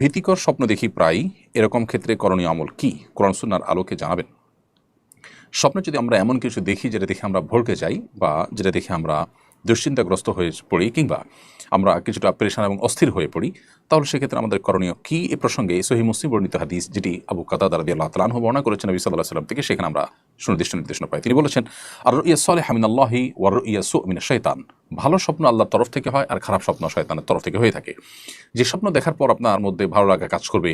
ভীতিকর স্বপ্ন দেখি প্রায় এরকম ক্ষেত্রে করণীয় আমল কি? কোরআন সুন্নার আলোকে জানাবেন। স্বপ্নে যদি আমরা এমন কিছু দেখি যেটা দেখে আমরা ভড়কে যাই বা যেটা দেখে আমরা দুশ্চিন্তাগ্রস্ত হয়ে পড়ি কিংবা আমরা কিছুটা পরেশান এবং অস্থির হয়ে পড়ি, তাহলে সেক্ষেত্রে আমাদের করণীয় কি? এ প্রসঙ্গে সহি মুসলিম বর্ণিত হাদিস যেটি আবু কাদা দারাদি আল্লাহ তালাহ বর্ণনা করেছেন, নবী সাল্লাহ সাল্লাম থেকে। সেখানে আমরা সুনির্দিষ্ট নির্দেশনা পাই। তিনি বলেছেন আর ইয়া সলে হামিন আল্লাহি ওয়ার ইয়া সু মিনা শৈতান ভালো স্বপ্ন আল্লাহর তরফ থেকে হয় আর খারাপ স্বপ্ন শয়তানের তরফ থেকে হয়ে থাকে। যে স্বপ্ন দেখার পর আপনার মধ্যে ভালো লাগা কাজ করবে,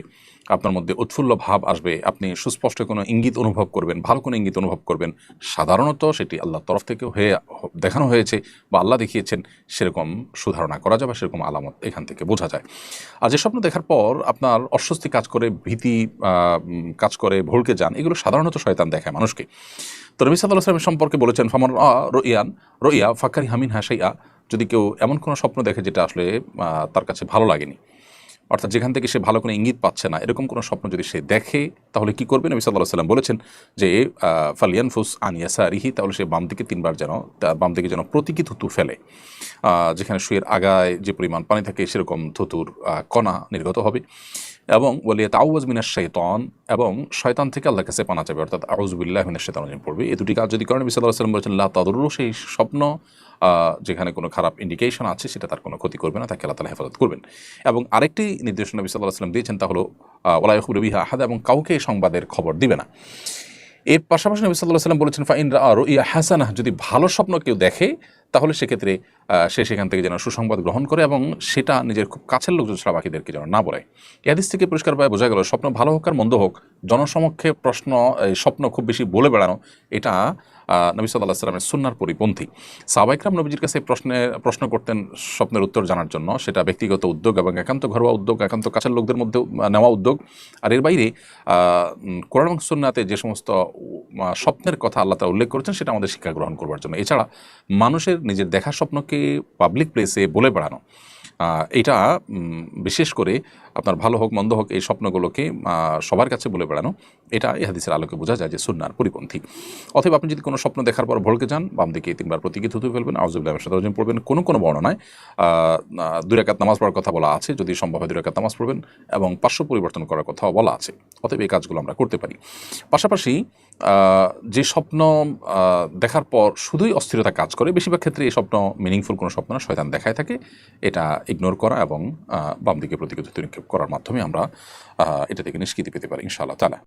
আপনার মধ্যে উৎফুল্ল ভাব আসবে, আপনি সুস্পষ্ট কোনো ইঙ্গিত অনুভব করবেন, ভালো কোনো ইঙ্গিত অনুভব করবেন, সাধারণত সেটি আল্লাহর তরফ থেকে হয়ে, দেখানো হয়েছে বা আল্লাহ দেখিয়েছেন, সেরকম সুধারণা করা যায় বা সেরকম আলামত এখান থেকে বোঝা যায়। আর যে স্বপ্ন দেখার পর আপনার অস্বস্তি কাজ করে, ভীতি কাজ করে, ভুলকে যান, এগুলো সাধারণত শয়তান দেখায় মানুষকে। তো সাল্লাহ সাল্লামের সম্পর্কে বলেছেন ফামর রইয়ান রইয়া ফাকারি হামিন হাসাইয়া যদি কেউ এমন কোনো স্বপ্ন দেখে যেটা আসলে তার কাছে ভালো লাগেনি। অর্থাৎ যেখান থেকে সে ভালো কোনো ইঙ্গিত পাচ্ছে না, এরকম কোনো স্বপ্ন যদি সে দেখে, তাহলে কি করবে? নবী সাল্লাহ সাল্লাম বলেছেন যে ফালিয়ান ফুস আনিয়াসা রিহি তাহলে সে বাম দিকে তিনবার যেন বাম দিকে যেন প্রতীকী থুতু ফেলে। যেখানে শুয়ের আগায় যে পরিমাণ পানি থাকে, সেরকম থুতুর কণা নির্গত হবে। এবং বলিয়ে তাওয়াজ মিনার শৈতন এবং শয়তান থেকে আল্লাহ কাছে পানা যাবে অর্থাৎ আউজবুল্লাহ মিনার শৈতান পড়বে। এই দুটি কাজ যদি করেন, নবী সাল্লাম বলেছেন, লা তাদরু সেই স্বপ্ন যেখানে কোনো খারাপ ইন্ডিকেশন আছে, সেটা তার কোনো ক্ষতি করবে না, তাকে আল্লাহ তালা হেফাজত করবেন। এবং আরেকটি নির্দেশনা নবী সাল্লাহ দিয়েছেন, তা হলো ওলাইহুর রবি আহাদ এবং কাউকে সংবাদের খবর দিবে না। এর পাশাপাশি নবী সাল্লাহ সাল্লাম বলেছেন, ফাইন আর ইয়া হাসানা যদি ভালো স্বপ্ন কেউ দেখে, তাহলে সেক্ষেত্রে সে সেখান থেকে যেন সুসংবাদ গ্রহণ করে এবং সেটা নিজের খুব কাছের লোকজন ছাড়া বাকিদেরকে যেন না বলে। এদিস থেকে পরিষ্কারভাবে বোঝা গেল, স্বপ্ন ভালো হোক আর মন্দ হোক, জনসমক্ষে প্রশ্ন স্বপ্ন খুব বেশি বলে বেড়ানো, এটা নবী সাল্লাহ সাল্লামের সুন্নার পরিপন্থী। সাবাইকরাম নবীজির কাছে প্রশ্নে, প্রশ্ন করতেন স্বপ্নের উত্তর জানার জন্য, সেটা ব্যক্তিগত উদ্যোগ এবং একান্ত ঘরোয়া উদ্যোগ, একান্ত কাছের লোকদের মধ্যে নেওয়া উদ্যোগ। আর এর বাইরে কোরআন এবং সুন্নাতে যে সমস্ত স্বপ্নের কথা আল্লাহ তালা উল্লেখ করেছেন, সেটা আমাদের শিক্ষা গ্রহণ করবার জন্য। এছাড়া, মানুষের নিজের দেখা স্বপ্নকে পাবলিক প্লেসে বলে বেড়ানো। এটা বিশেষ করে আপনার ভালো হোক মন্দ হোক এই স্বপ্নগুলোকে সবার কাছে বলে বেড়ানো এটা এই হাদিসের আলোকে বোঝা যায় যে সুন্নার পরিপন্থী। অথবা আপনি যদি কোনো স্বপ্ন দেখার পর ভড়কে যান বাম দিকে তিনবার প্রতীকী থুতু ফেলবেন আউজুল্লাহ সাদারজন পড়বেন কোনো কোনো বর্ণনায় আহ, আহ, দুই রাকাত নামাজ পড়ার কথা বলা আছে যদি সম্ভব হয় দুই রাকাত নামাজ পড়বেন এবং পার্শ্ব পরিবর্তন করার কথাও বলা আছে। অতএব এই কাজগুলো আমরা করতে পারি। পাশাপাশি যে স্বপ্ন দেখার পর শুধুই অস্থিরতা কাজ করে বেশিরভাগ ক্ষেত্রে এই স্বপ্ন মিনিংফুল কোনো স্বপ্ন না শয়তান দেখায় থাকে এটা ইগনোর করা এবং বাম দিকে প্রতীকী থুতু নিক্ষেপ করার মাধ্যমে আমরা এটা থেকে নিষ্কৃতি পেতে পারি ইনশাআল্লাহ তালা